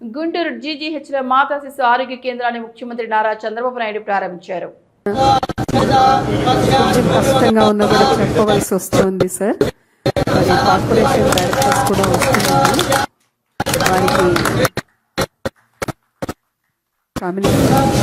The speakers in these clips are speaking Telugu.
గుంటూరు జీజీహెచ్లో మాతా శిశు ఆరోగ్య కేంద్రాన్ని ముఖ్యమంత్రి నారా చంద్రబాబు నాయుడు ప్రారంభించారు. కొంచెం కష్టంగా ఉన్నా కూడా చెప్పవలసి వస్తుంది సార్. మరి కార్పొరేషన్ డైరెక్టర్స్ కూడా వస్తున్నారు. వారికి కమ్యూనికేషన్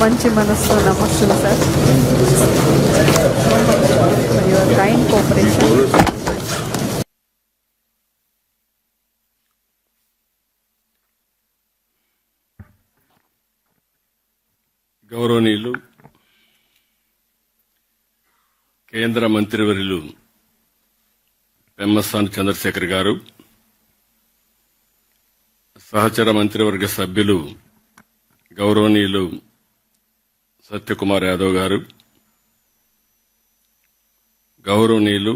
మంచి మనస్సు నమస్సులు సార్. Your kind cooperation. గౌరవనీయులు కేంద్ర మంత్రివర్యులు పెమ్మసాని చంద్రశేఖర్ గారు సహచర మంత్రివర్గ సభ్యులు గౌరవనీయులు సత్యకుమార్ యాదవ్ గారు గౌరవనీయులు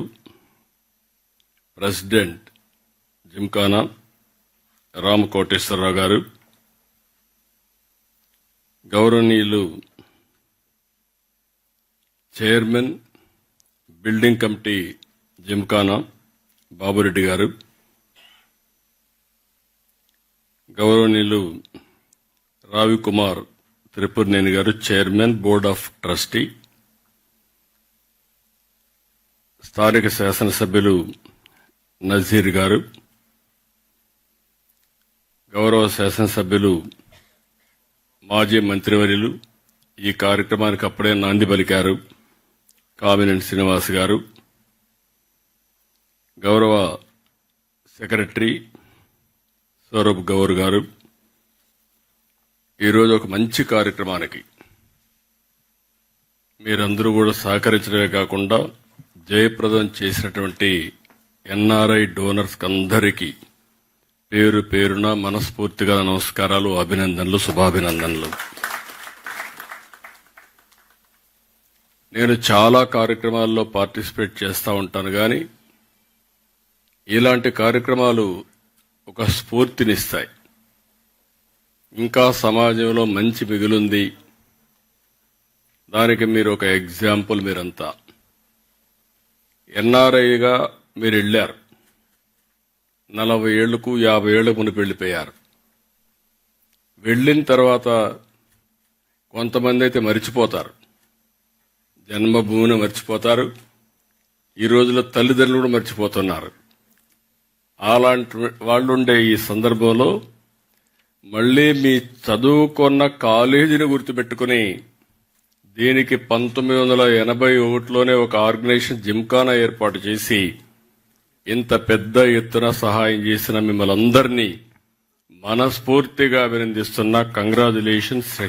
ప్రెసిడెంట్ జిమ్కానా రామకోటేశ్వరరావు గారు గౌరవనీయులు chairman building committee Gymkhana Babu Reddy garu గౌరవనీయులు రావికుమార్ త్రిపురనేని గారు చైర్మన్ బోర్డ్ ఆఫ్ ట్రస్టీ స్థానిక శాసనసభ్యులు నజీర్ గారు గౌరవ శాసనసభ్యులు మాజీ మంత్రివర్యులు ఈ కార్యక్రమానికి అప్పుడే నాంది పలికారు. కామినేని శ్రీనివాస్ గారు గౌరవ సెక్రటరీ సౌరభ్ గౌర్ గారు ఈరోజు ఒక మంచి కార్యక్రమానికి మీరందరూ కూడా సహకరించడమే కాకుండా జయప్రదం చేసినటువంటి ఎన్ఆర్ఐ డోనర్స్ అందరికీ పేరు పేరున మనస్ఫూర్తిగా నమస్కారాలు అభినందనలు శుభాభినందనలు. నేను చాలా కార్యక్రమాల్లో పార్టిసిపేట్ చేస్తూ ఉంటాను కానీ ఇలాంటి కార్యక్రమాలు ఒక స్ఫూర్తినిస్తాయి. ఇంకా సమాజంలో మంచి మిగులుంది. దానికి మీరు ఒక ఎగ్జాంపుల్ మీరంతా. ఎన్ఆర్ఐగా మీరు వెళ్ళారు నలభై ఏళ్ళకు యాభై ఏళ్ళకు మునిపి వెళ్ళిపోయారు వెళ్ళిన తర్వాత కొంతమంది అయితే మర్చిపోతారు. జన్మభూమిని మర్చిపోతారు. ఈ రోజుల్లో తల్లిదండ్రులు కూడా మర్చిపోతున్నారు. అలాంటి వాళ్ళు ఉండే ఈ సందర్భంలో మళ్ళీ మీ చదువుకున్న కాలేజీని గుర్తుపెట్టుకుని దీనికి పంతొమ్మిది వందల ఎనభై ఒకటిలోనే ఒక ఆర్గనైజేషన్ జిమ్ఖానా ఏర్పాటు చేసి ఇంత పెద్ద ఎత్తున సహాయం చేసిన మిమ్మల్ని అందరినీ మనస్ఫూర్తిగా అభినందిస్తున్న. కంగ్రాచులేషన్స్